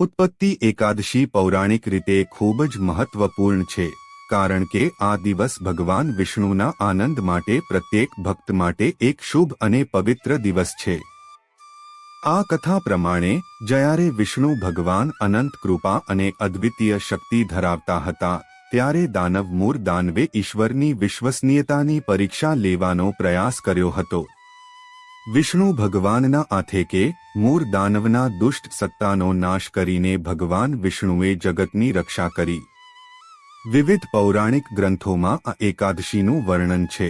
ઉત્પત્તિ એકાદશી પૌરાણિક રીતે ખૂબ જ મહત્વપૂર્ણ છે, કારણ કે આ દિવસ ભગવાન વિષ્ણુના આનંદ માટે પ્રત્યેક ભક્ત માટે એક શુભ અને પવિત્ર દિવસ છે. આ કથા પ્રમાણે, જ્યારે વિષ્ણુ ભગવાન અનંત કૃપા અને અદ્વિતીય શક્તિ ધરાવતા હતા, ત્યારે દાનવ મૂર દાનવે ઈશ્વરની વિશ્વસનીયતાની પરીક્ષા લેવાનો પ્રયાસ કર્યો હતો. વિષ્ણુ ભગવાનના આથે કે મૂર દાનવના દુષ્ટ સત્તાનો નાશ કરીને ભગવાન વિષ્ણુએ જગતની રક્ષા કરી. વિવિધ પૌરાણિક ગ્રંથોમાં આ એકાદશીનું વર્ણન છે.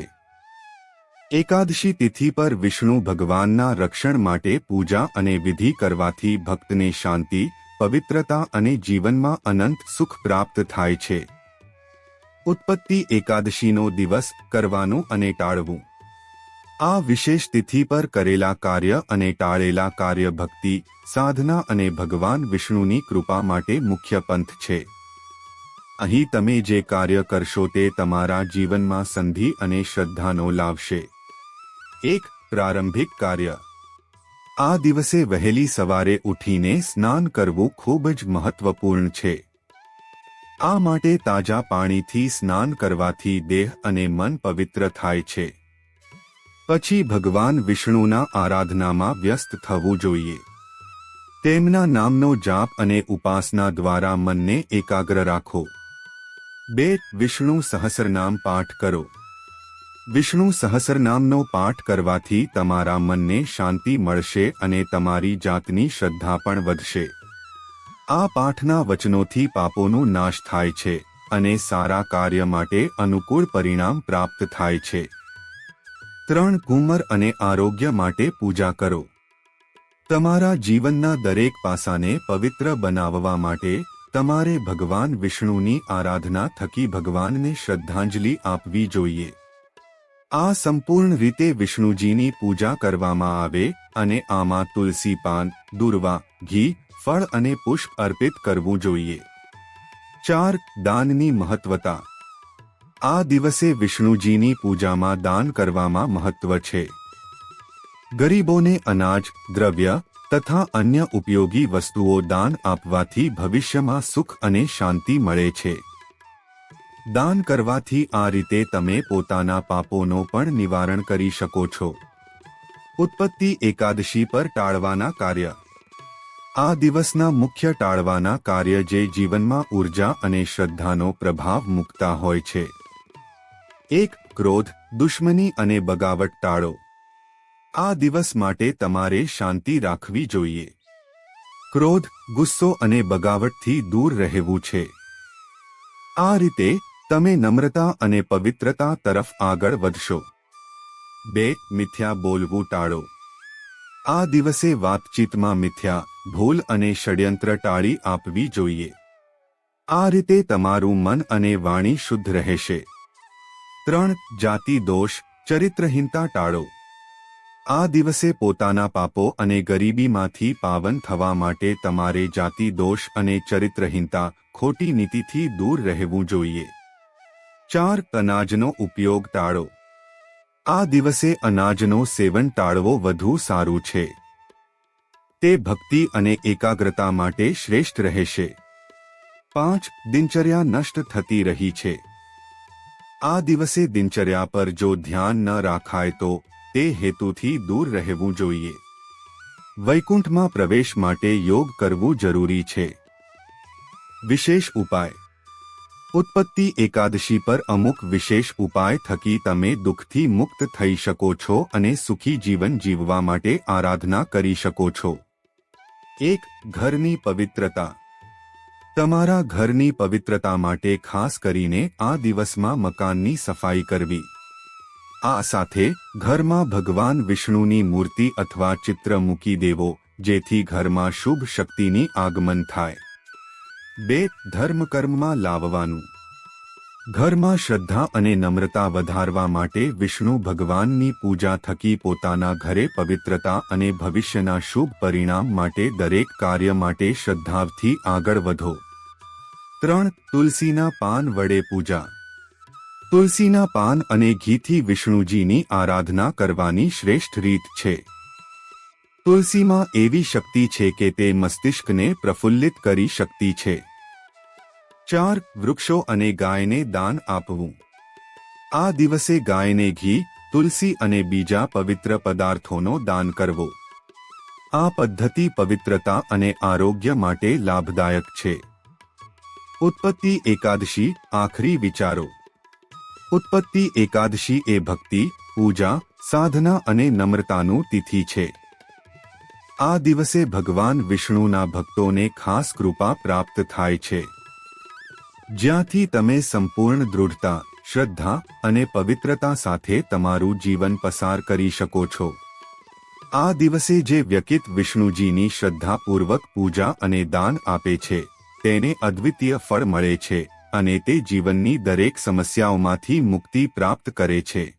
એકાદશી તિથિ પર વિષ્ણુ ભગવાનના રક્ષણ માટે પૂજા અને વિધિ કરવાથી ભક્તને શાંતિ, પવિત્રતા અને જીવનમાં અનંત સુખ પ્રાપ્ત થાય છે. ઉત્પત્તિ એકાદશીનો દિવસ કરવાનું અને ટાળવું. આ વિશેષ તિથિ પર કરેલા કાર્ય અને ટાળેલા કાર્ય ભક્તિ, સાધના અને ભગવાન વિષ્ણુની કૃપા માટે મુખ્ય પંથ છે. અહીં તમે જે કાર્ય કરશો તે તમારા જીવનમાં સંધિ અને શ્રદ્ધાનો લાવશે. એક, પ્રારંભિક કાર્ય. આ દિવસે વહેલી સવારે ઉઠીને સ્નાન કરવું ખૂબ જ મહત્વપૂર્ણ છે. આ માટે તાજા પાણીથી સ્નાન કરવાથી દેહ અને મન પવિત્ર થાય છે. પછી ભગવાન વિષ્ણુના આરાધનામાં વ્યસ્ત થવું જોઈએ. તેમના નામનો જાપ અને ઉપાસના દ્વારા મનને એકાગ્ર રાખો. બે, વિષ્ણુ સહસ્રનામ પાઠ કરો. વિષ્ણુ સહસ્રનામનો પાઠ કરવાથી તમારા મનને શાંતિ મળશે અને તમારી જાતની શ્રદ્ધા પણ વધશે. આ પાઠના વચનોથી પાપોનો નાશ થાય છે અને સારા કાર્ય માટે અનુકૂળ પરિણામ પ્રાપ્ત થાય છે. ત્રણ કુંવર અને આરોગ્ય માટે પૂજા કરો. તમારા જીવનના દરેક પાસાને પવિત્ર બનાવવા માટે તમારે ભગવાન વિષ્ણુની આરાધના થકી ભગવાનને શ્રદ્ધાંજલિ આપવી જોઈએ. આ સંપૂર્ણ રીતે વિષ્ણુજીની પૂજા કરવામાં આવે અને આમાં તુલસી પાન, દુર્વા, ઘી, ફળ અને પુષ્પ અર્પિત કરવું જોઈએ. ચાર, દાનની મહત્વતા. આ દિવસે વિષ્ણુજીની પૂજામાં દાન કરવામાં મહત્વ છે. ગરીબોને અનાજ, દ્રવ્ય તથા અન્ય ઉપયોગી વસ્તુઓ દાન આપવાથી ભવિષ્યમાં સુખ અને શાંતિ મળે છે. દાન કરવાથી આ રીતે તમે પોતાના પાપોનો પણ નિવારણ કરી શકો છો. ઉત્પત્તિ એકાદશી પર ટાળવાના કાર્ય. આ દિવસના મુખ્ય ટાળવાના કાર્ય જે જીવનમાં ઊર્જા અને શ્રદ્ધાનો પ્રભાવ મૂકતા હોય છે. એક ક્રોધ, દુશ્મની અને બગાવટ ટાળો. આ દિવસ માટે તમારે શાંતિ રાખવી જોઈએ. ક્રોધ, ગુસ્સો અને બગાવટથી દૂર રહેવું છે. આ રીતે તમે નમ્રતા અને પવિત્રતા તરફ આગળ વધશો. બે, મિથ્યા બોલવું ટાળો. આ દિવસે વાતચીતમાં મિથ્યા, ભૂલ અને ષડયંત્ર ટાળી આપવી જોઈએ. આ રીતે તમારું મન અને વાણી શુદ્ધ રહેશે. ત્રણ જાતિ દોષ, ચરિત્રહીનતા ટાળો. આ દિવસે પોતાના પાપો અને ગરીબીમાંથી પાવન થવા માટે તમારે જાતિ દોષ અને ચરિત્રહીનતા ખોટી નીતિથી દૂર રહેવું જોઈએ. ચાર, અનાજનો ઉપયોગ ટાળો. આ દિવસે અનાજનો સેવન ટાળવો વધુ સારું છે. તે ભક્તિ અને એકાગ્રતા માટે શ્રેષ્ઠ રહેશે. પાંચ, દિનચર્યા નષ્ટ થતી રહી છે. આ દિવસે દિનચર્યા પર જો ધ્યાન ન રાખાય તો તે હેતુથી દૂર રહેવું જોઈએ. વૈકુંઠમાં પ્રવેશ માટે યોગ કરવું જરૂરી છે. વિશેષ ઉપાય. ઉત્પત્તિ એકાદશી પર અમુક વિશેષ ઉપાય થકી તમે દુઃખથી મુક્ત થઈ શકો છો અને સુખી જીવન જીવવા માટે આરાધના કરી શકો છો. એક, ઘરની પવિત્રતા. તમારા ઘરની પવિત્રતા માટે ખાસ કરીને આ દિવસમાં મકાનની સફાઈ કરવી. આ સાથે ઘરમાં ભગવાન વિષ્ણુની મૂર્તિ અથવા ચિત્ર મૂકી દેવો, જેથી ઘરમાં શુભ શક્તિની આગમન થાય. બે, ધર્મકર્મમાં લાવવાનું. ઘરમાં શ્રદ્ધા અને નમ્રતા વધારવા માટે વિષ્ણુ ભગવાનની પૂજા થકી પોતાના ઘરે પવિત્રતા અને ભવિષ્યના શુભ પરિણામ માટે દરેક કાર્ય માટે શ્રદ્ધાવથી આગળ વધો. ત્રણ તુલસીના પાન વડે પૂજા. તુલસીના પાન અને ઘીથી વિષ્ણુજીની આરાધના કરવાની શ્રેષ્ઠ રીત છે. તુલસીમાં એવી શક્તિ છે કે તે મસ્તિષ્કને પ્રફુલ્લિત કરી શકતી છે. ચાર વૃક્ષો અને ગાયને દાન આપવું. આ દિવસે ગાયને ઘી, તુલસી અને બીજા પવિત્ર પદાર્થોનો દાન કરવો. આ પદ્ધતિ પવિત્રતા અને આરોગ્ય માટે લાભદાયક છે. ઉત્પત્તિ એકાદશી, આખરી વિચારો. ઉત્પત્તિ એકાદશી એ ભક્તિ, પૂજા, સાધના અને નમ્રતાનું તિથિ છે. આ દિવસે ભગવાન વિષ્ણુના ભક્તોને ખાસ કૃપા પ્રાપ્ત થાય છે. જ્યાંથી તમે સંપૂર્ણ દૃઢતા, શ્રદ્ધા અને પવિત્રતા સાથે તમારું જીવન પસાર કરી શકો છો. આ દિવસે જે વ્યક્તિત વિષ્ણુજીની શ્રદ્ધાપૂર્વક પૂજા અને દાન આપે છે. તેને અદ્વિતીય ફળ મળે છે અને તે જીવનની દરેક સમસ્યાઓમાંથી મુક્તિ પ્રાપ્ત કરે છે.